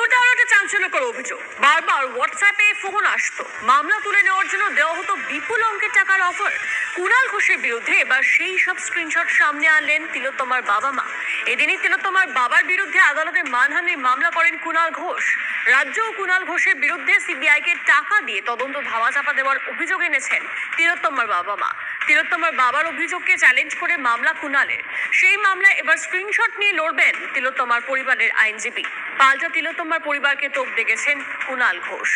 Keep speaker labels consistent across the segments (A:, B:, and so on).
A: আরও একটা চাঞ্চল্যকর অভিযোগ। বারবার হোয়াটসঅ্যাপে ফোন আসতো। মামলা তুলে নেওয়ার জন্য দেওয়া হতো বিপুল অঙ্কের টাকার অফার কুণাল ঘোষের বিরুদ্ধে এবার সেই সব স্ক্রিনশট সামনে আনলেন তিলোত্তমার বাবা মা। এদিনই তিলোত্তমার বাবার বিরুদ্ধে আদালতে মানহানির মামলা করেন কুণাল ঘোষ। রাজ্য কুণাল ঘোষের বিরুদ্ধে সিবিআইকে টাকা দিয়ে তদন্ত ধামাচাপা দেওয়ার অভিযোগ এনেছেন তিলোত্তমার বাবা মা। তিলোত্তমার বাবার অভিযোগকে চ্যালেঞ্জ করে মামলা কুণালের সেই মামলায় এবার স্ক্রিনশট নিয়ে লড়বেন তিলোত্তমার পরিবারের আইনজীবী। পাল্টা তিলোত্তমার পরিবারকে তোপ দেখেছেন কুণাল ঘোষ।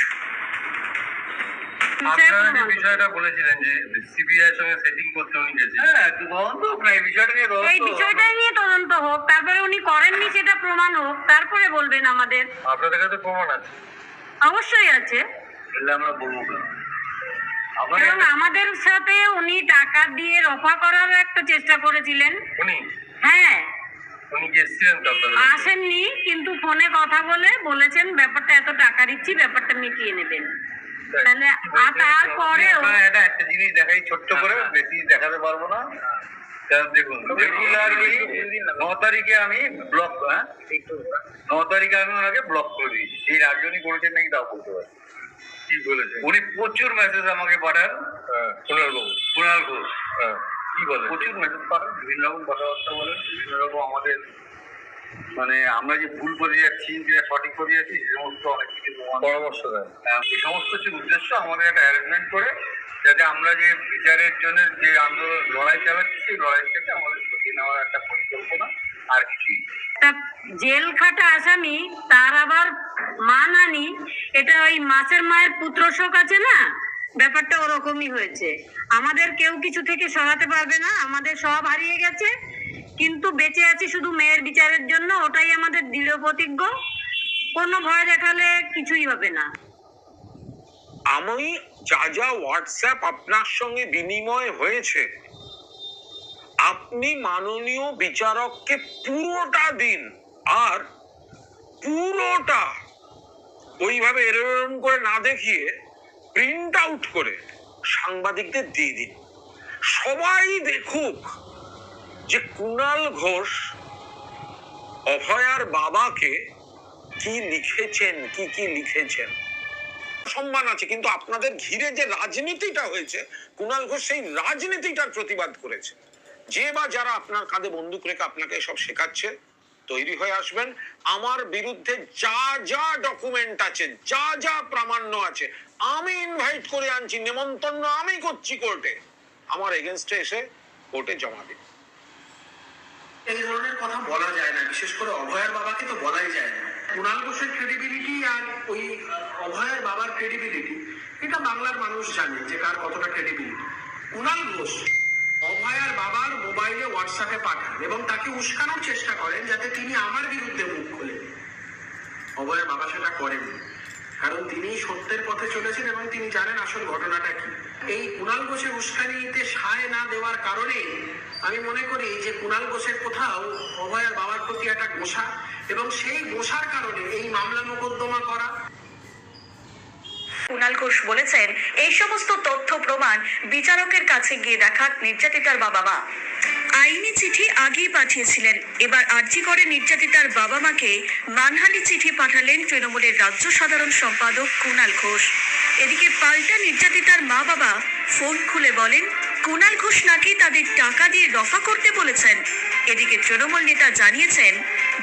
B: আপনারা যে বিষয়টা বলেছিলেন যে সিবিআই সঙ্গে সেটিং করতে উনি গেছেন।
C: হ্যাঁ তদন্ত এই বিষয়টা নিয়ে তদন্ত
D: এই
C: হোক।
D: নিয়ে তদন্ত হোক তারপরে উনি করেননি সেটা প্রমাণ হোক তারপরে বলবেন আমাদের।
B: আপনাদের কাছে প্রমাণ আছে?
D: অবশ্যই আছে।
C: তাহলে আমরা বলব কেন?
D: এবং আমাদের সাথে উনি টাকা দিয়ে রফা করার একটা চেষ্টা করেছিলেন।
B: উনি?
D: হ্যাঁ।
B: উনি কি এসেছিলেন
D: আসেননি কিন্তু ফোনে কথা বলে বলেছেন ব্যাপারটা এত টাকা দিচ্ছি ব্যাপারটা মিটিয়ে নেবেন। তাহলে আর তারপরেও
C: এটা একটা জিনিস দেখাই ছোট্ট করে বেশি দেখাতে পারব না। দেখুন রেগুলারলি ন তারিখে আমি ব্লক হ্যাঁ? ন তারিখে আমি ওনাকে ব্লক করে দিয়েছি। এই রাজনী করেছেন নাকি তাও বলতে পারি উনি প্রচুর মেসেজ আমাকে পাঠান।
B: হ্যাঁ, কুণাল বাবু।
C: কুণাল ঘোষ
B: হ্যাঁ, কি বলেন?
C: প্রচুর মেসেজ পাঠান। বিভিন্ন রকম কথাবার্তা বলেন বিভিন্ন রকম আমাদের মানে আমরা যে ভুল করে যাচ্ছি যেটা সঠিক করে যাচ্ছি সে সমস্ত অনেক কিছু
B: পরামর্শ দেন।
C: আহ, এই সমস্ত কিছু উদ্দেশ্য আমাদের একটা অ্যারেঞ্জমেন্ট করে যাতে আমরা যে বিচারের জন্য যে আন্দোলন লড়াই চালাচ্ছি সেই লড়াই থেকে আমাদের সরিয়ে নেওয়ার একটা পরিকল্পনা আর কিছুই
D: তা জেল খাটা আসামি তার আবার মানহানি এটা ওই মাছের মায়ের পুত্র শোক আছে না? ব্যাপারটা ওরকমই হয়েছে। আমাদের কেউ কিছু থেকে সরাতে পারবে না আমাদের সব হারিয়ে গেছে কিন্তু বেঁচে আছি শুধু মেয়ের বিচারের জন্য ওটাই আমাদের দৃঢ় প্রতিজ্ঞ। কোনো ভয় দেখালে কিছুই হবে না।
E: আমি যা যা হোয়াটসঅ্যাপ আপনার সঙ্গে বিনিময় হয়েছে আপনি মাননীয় বিচারককে পুরোটা দিন, আর পুরোটা ওইভাবে এরম করে না দেখিয়ে প্রিন্ট আউট করে সাংবাদিকদের দিয়ে দিন। সবাই দেখুক যে কুণাল ঘোষ অভয়ার বাবাকে কি লিখেছেন, কি কি লিখেছেন। সম্মান আছে, কিন্তু আপনাদের ঘিরে যে রাজনীতিটা হয়েছে কুণাল ঘোষ সেই রাজনীতিটার প্রতিবাদ করেছে। যে বা যারা আপনার কাঁধে বন্দুক রেখে আপনাকে সব শেখাচ্ছে, তৈরি হয়ে আসবেন। আমার বিরুদ্ধে যা যা ডকুমেন্ট আছে, যা যা প্রামাণ্য আছে, আমি ইনভাইট করে আনছি, নেমন্তন্ন আমি করছি কোর্টে আমার এগেনস্টে এসে কোর্টে জমা দিন।
F: এই ধরনের কথা বলা যায় না। বিশেষ করে অভয়ের বাবাকে তো বলাই যায় না। কুণাল ঘোষের ক্রেডিবিলিটি আর ওই অভয়ের বাবার ক্রেডিবিলিটি এটা বাংলার মানুষ জানে যে কার কতটা ক্রেডিবিলিটি কুণাল ঘোষ অভয়ার বাবার মোবাইলে হোয়াটসঅ্যাপে পাঠান এবং তাকে উস্কানোর চেষ্টা করেন যাতে তিনি আমার বিরুদ্ধে মুখ খোলেন। অভয়ের বাবা সেটা করেননি, কারণ তিনি সত্যের পথে চলেছেন এবং তিনি জানেন আসল ঘটনাটা কি। এই কুণাল ঘোষের উস্কানিতে সায় না দেওয়ার কারণে আমি মনে করি যে কুণাল ঘোষের কোথাও অভয়ের বাবার প্রতি একটা গোসা এবং সেই গোসার কারণে এই মামলা মোকদ্দমা করা
A: কুণাল ঘোষ বলেছেন, এই সমস্ত তথ্য প্রমাণ বিচারকের কাছে গিয়ে দেখাক নির্যাতিতার বাবা মা। আইনি চিঠি আগেই পাঠিয়েছিলেন। এবার আর্জি করে নির্যাতিতার বাবা মাকে মানহানি চিঠি পাঠালেন তৃণমূলের রাজ্য সাধারণ সম্পাদক কুণাল ঘোষ। এদিকে পাল্টা নির্যাতিতার মা বাবা ফোন খুলে বলেন কুণাল ঘোষ নাকি তাদের টাকা দিয়ে রফা করতে বলেছেন। এদিকে তৃণমূল নেতা জানিয়েছেন,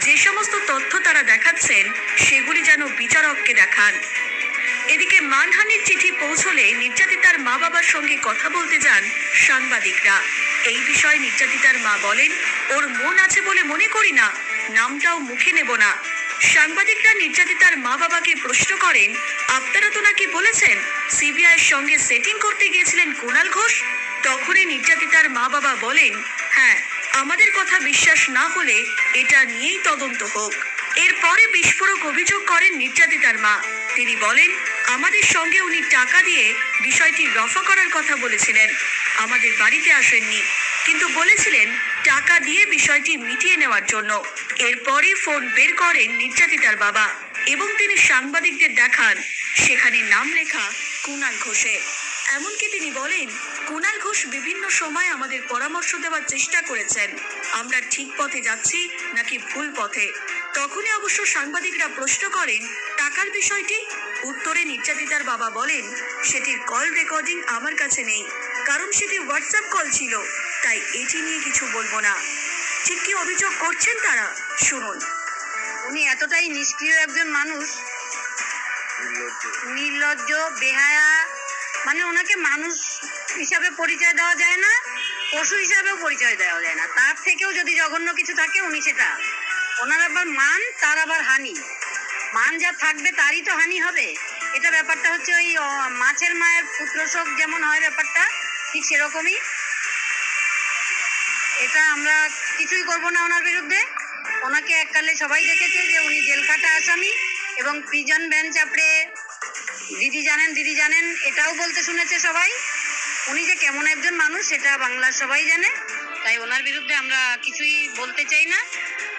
A: যে সমস্ত তথ্য তারা দেখাচ্ছেন, সেগুলি যেন বিচারককে দেখান। এদিকে মানহানির চিঠি পৌঁছলে নির্যাতিতার মা বাবার সঙ্গে কথা বলতে যান সাংবাদিকরা। এই বিষয়ে নির্যাতিতার মা বলেন, ওর মন আছে বলে মনে করি না, নামটাও মুখে নেব না। সাংবাদিকরা নির্যাতিতার মা বাবাকে প্রশ্ন করেন, আপনারা তো নাকি বলেছেন সিবিআই সঙ্গে সেটিং করতে গিয়েছিলেন কুণাল ঘোষ? তখনই নির্যাতিতার মা বাবা বলেন হ্যাঁ আমাদের কথা বিশ্বাস না হলে এটা নিয়েই তদন্ত হোক। এরপরে বিস্ফোরক অভিযোগ করেন নির্যাতিতার মা। তিনি বলেন, আমাদের সঙ্গে উনি টাকা দিয়ে বিষয়টি রফা করার কথা বলেছিলেন। আমাদের বাড়িতে আসেননি। কিন্তু বলেছিলেন টাকা দিয়ে বিষয়টি মিটিয়ে নেওয়ার জন্য। এরপরই ফোন বের করেন নির্যাতিতার বাবা এবং তিনি সাংবাদিকদের দেখান। সেখানে নাম লেখা কুণাল ঘোষের এমনকি তিনি বলেন কুণাল ঘোষ বিভিন্ন সময় আমাদের পরামর্শ দেওয়ার চেষ্টা করেছেন। আমরা ঠিক পথে যাচ্ছি নাকি ভুল পথে? তখনই অবশ্য সাংবাদিকরা প্রশ্ন করেন, টাকার বিষয়টি? উত্তরে নির্যাতিতার বাবা বলেন, সেটির কল রেকর্ডিং আমার কাছে নেই, কারণ সেটি হোয়াটসঅ্যাপ কল ছিল, তাই এটি নিয়ে কিছু বলব না। ঠিক কি অভিযোগ করছেন তারা? শুনুন।
G: উনি এতটাই নিষ্ক্রিয় একজন মানুষ। নির্লজ্জ, বেহায়া মানে ওনাকে মানুষ হিসাবে পরিচয় দেওয়া যায় না, পশু হিসাবেও পরিচয় দেওয়া যায় না। তার থেকেও যদি জঘন্য কিছু থাকে, উনি সেটা ওনার আবার মান, তার আবার হানি। মান যা থাকবে তারই তো হানি হবে। এটা ব্যাপারটা হচ্ছে ওই মাছের মায়ের পুত্রশোক যেমন হয় ব্যাপারটা, ঠিক সেরকমই। এটা আমরা কিছুই করব না ওনার বিরুদ্ধে। ওনাকে এককালে সবাই দেখেছে যে উনি জেলখাটা আসামি এবং প্রিজন ভ্যান চাপড়ে দিদি জানেন দিদি জানেন, এটাও বলতে শুনেছে সবাই। উনি যে কেমন একজন মানুষ, সেটা বাংলার সবাই জানে। তাই ওনার বিরুদ্ধে আমরা কিছুই বলতে চাই না।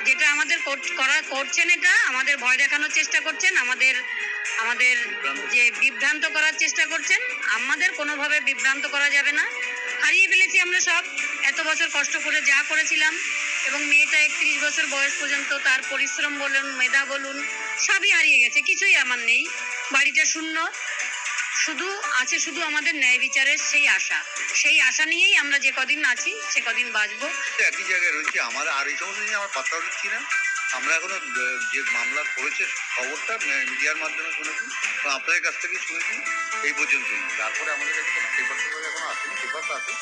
G: যেটা আমাদের কর- করা, করছেন এটা, আমাদের ভয় দেখানোর চেষ্টা করছেন, আমাদের আমাদের যে বিভ্রান্ত করার চেষ্টা করছেন, আমাদের কোনোভাবে বিভ্রান্ত করা যাবে না। হারিয়ে ফেলেছি আমরা সব, এত বছর কষ্ট করে যা করেছিলাম, এবং মেয়েটা একত্রিশ বছর বয়স পর্যন্ত তার পরিশ্রম বলুন, মেধা বলুন, সবই হারিয়ে গেছে, কিছুই আমার নেই, বাড়িটা শূন্য শুধু আছে শুধু আমাদের ন্যায় বিচারের সেই আশা। সেই আশা নিয়েই আমরা যে কদিন আছি, সে কদিন বাঁচবো।
H: একই জায়গায় রয়েছে। আমার আর এই সমস্ত নিয়ে আমার পাত্তাও দিচ্ছি না। আমরা এখনও যে মামলা করেছে খবরটা মিডিয়ার মাধ্যমে শুনেছি আপনাদের কাছ থেকেই শুনেছি এই পর্যন্তই। তারপরে আমাদের কাছে কোনো পেপার টেপার এখনও আসেনি পেপার আছে।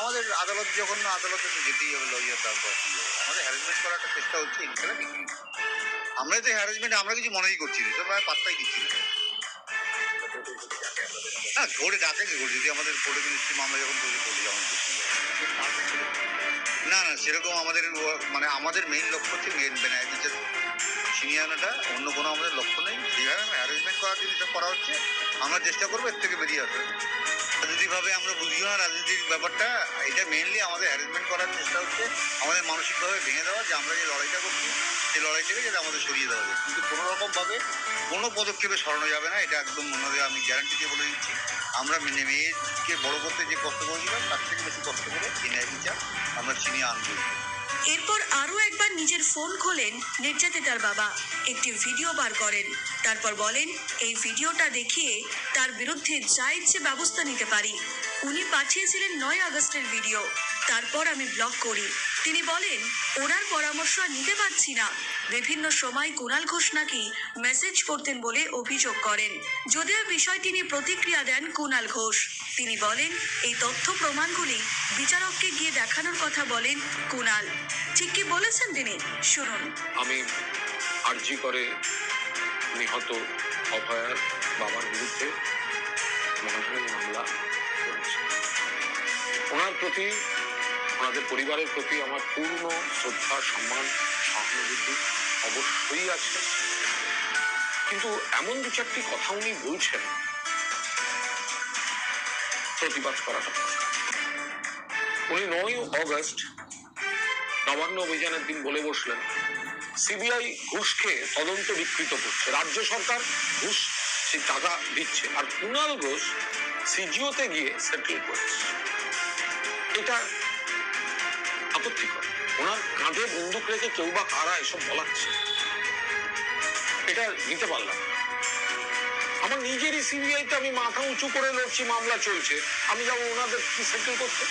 H: আমাদের আদালত যখন আদালতে তো যেতেই হবে লয়ার তারপর আমাদের হ্যারাসমেন্ট করার একটা চেষ্টা হচ্ছে আমরা তো হ্যারাসমেন্ট আমরা কিছু মনেই করছি না। সব পাত্তাই দিচ্ছি না। হ্যাঁ কোর্টে ডাকে কি করে যদি আমাদের কোর্টে মিনিস্ট্রি মামলা যখন করবে, কোর্টে যখন না না, সেরকম আমাদের মানে আমাদের মেইন লক্ষ্য হচ্ছে মেন ন্যায় বিচার। আনাটা, অন্য কোনো আমাদের লক্ষ্য নেই। যেভাবে অ্যারেঞ্জমেন্ট করার জিনিসটা করা হচ্ছে। আমরা চেষ্টা করব এর থেকে বেরিয়ে আসবে রাজনীতিভাবে আমরা বুঝি না রাজনীতির ব্যাপারটা এটা মেনলি আমাদের অ্যারেঞ্জমেন্ট করার চেষ্টা হচ্ছে আমাদের মানসিকভাবে ভেঙে দেওয়া যে আমরা যে লড়াইটা করছি সেই লড়াই থেকে যাতে আমাদের সরিয়ে দেওয়া যায়। কিন্তু কোনো রকমভাবে কোনো পদক্ষেপে সরানো যাবে না এটা একদম মনে আমি গ্যারান্টি দিয়ে বলে দিচ্ছি। আমরা মেনে মেয়েকে বড় করতে যে কষ্ট করেছিলাম তার থেকে বেশি কষ্ট করে এই ন্যায় বিচার আমরা চিনিয়ে আনব।
A: এরপর আরও একবার নিজের ফোন খোলেন নির্যাতিতার বাবা। একটি ভিডিও বার করেন। তারপর বলেন, এই ভিডিওটা দেখিয়ে তার বিরুদ্ধে যা ইচ্ছে ব্যবস্থা নিতে পারি। উনি পাঠিয়েছিলেন নয় আগস্টের ভিডিও। তারপর আমি ব্লক করি। তিনি বলেন, ওনার পরামর্শ আর নিতে পারছি না। বিভিন্ন সময় কুণাল ঘোষ নাকি মেসেজ করতেন বলে অভিযোগ করেন। যদিও বিষয়টি নিয়ে প্রতিক্রিয়া দেন কুণাল ঘোষ। তিনি বলেন, এই তথ্য প্রমাণগুলি বিচারককে গিয়ে দেখানোর কথা বলেন কুণাল। ঠিক কি বলেছেন তিনি? শুনুন।
E: আমি আর্জি করে নিহত অভয়ার বাবার বিরুদ্ধে মামলা করেছি। ওনার প্রতি ওনাদের পরিবারের প্রতি আমার পূর্ণ শ্রদ্ধা, সম্মান, সহানুভূতি অবশ্যই আছে। কিন্তু এমন দু চারটি কথা উনি বলছেন, প্রতিবাদ করাটা। উনি নয় অগস্ট নবান্ন অভিযানের দিন বলে বসলেন, সিবিআই ঘুষকে তদন্ত বিকৃত করছে। রাজ্য সরকার ঘুষ, সেই টাকা দিচ্ছে, আর কুণাল ঘোষ সিজিওতে গিয়ে সেটেল করছে। এটা আপত্তিকর ওনার কাঁধে বন্দুক রেখে কেউ বা কারা এসব বলাচ্ছে এটা নিতে পারলাম। আমার নিজেরই সিবিআইতে আমি মাথা উঁচু করে লড়ছি, মামলা চলছে। আমি যাব ওনাদের কি সেটেল করতে?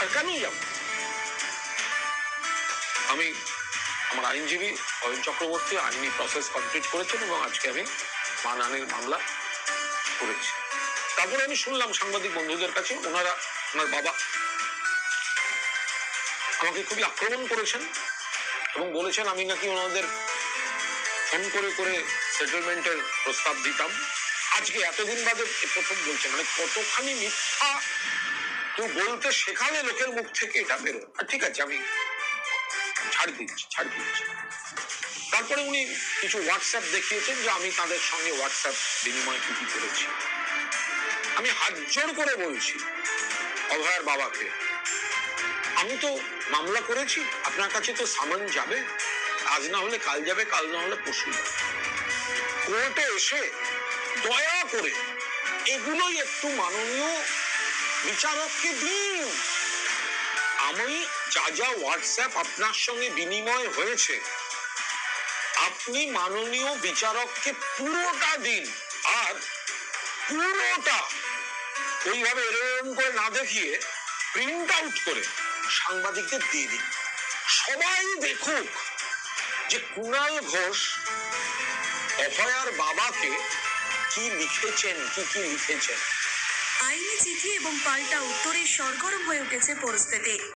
E: আর কেনই যাব? আমি আমার আইনজীবী অয়ন চক্রবর্তী আইনি প্রসেস কমপ্লিট করেছেন এবং আজকে আমি মানহানির মামলা করেছি। তারপরে আমি শুনলাম সাংবাদিক বন্ধুদের কাছে, ওনারা, ওনার বাবা আমাকে খুবই আক্রমণ করেছেন এবং বলেছেন আমি নাকি ওনাদের ফোন করে করে সেটেলমেন্টের প্রস্তাব দিতাম। আজকে এতদিন বাদে প্রথম বলছেন মানে কতখানি মিথ্যা কেউ বলতে শেখালে লোকের মুখ থেকে এটা বেরোয়। আর ঠিক আছে, আমি ছাড় দিচ্ছি ছাড় দিচ্ছি। তারপরে উনি কিছু হোয়াটসঅ্যাপ দেখিয়েছেন যে আমি তাদের সঙ্গে হোয়াটসঅ্যাপ বিনিময় কি কি করেছি। আমি হাত করে বলছি, অভয়ার বাবাকে আমি তো মামলা করেছি, আপনার কাছে তো সামান যাবে। আজ না হলে কাল যাবে, কাল না হলে যাবে। কোর্টে এসে দয়া করে এগুলোই একটু মাননীয় বিচারককে দিন। আমি যা যা হোয়াটসঅ্যাপ আপনার সঙ্গে বিনিময় হয়েছে, আপনি মাননীয় বিচারককে পুরোটা দিন। আর পুরোটা ওইভাবে এরকম করে না দেখিয়ে প্রিন্ট আউট করে সাংবাদিকদের দিয়ে দিন। সবাই দেখুক যে কুণাল ঘোষ অভয়ার বাবাকে কি লিখেছেন, কি কি লিখেছেন।
A: আইনি চিঠি এবং পাল্টা উত্তরে সরগরম হয়ে উঠেছে পরিস্থিতি।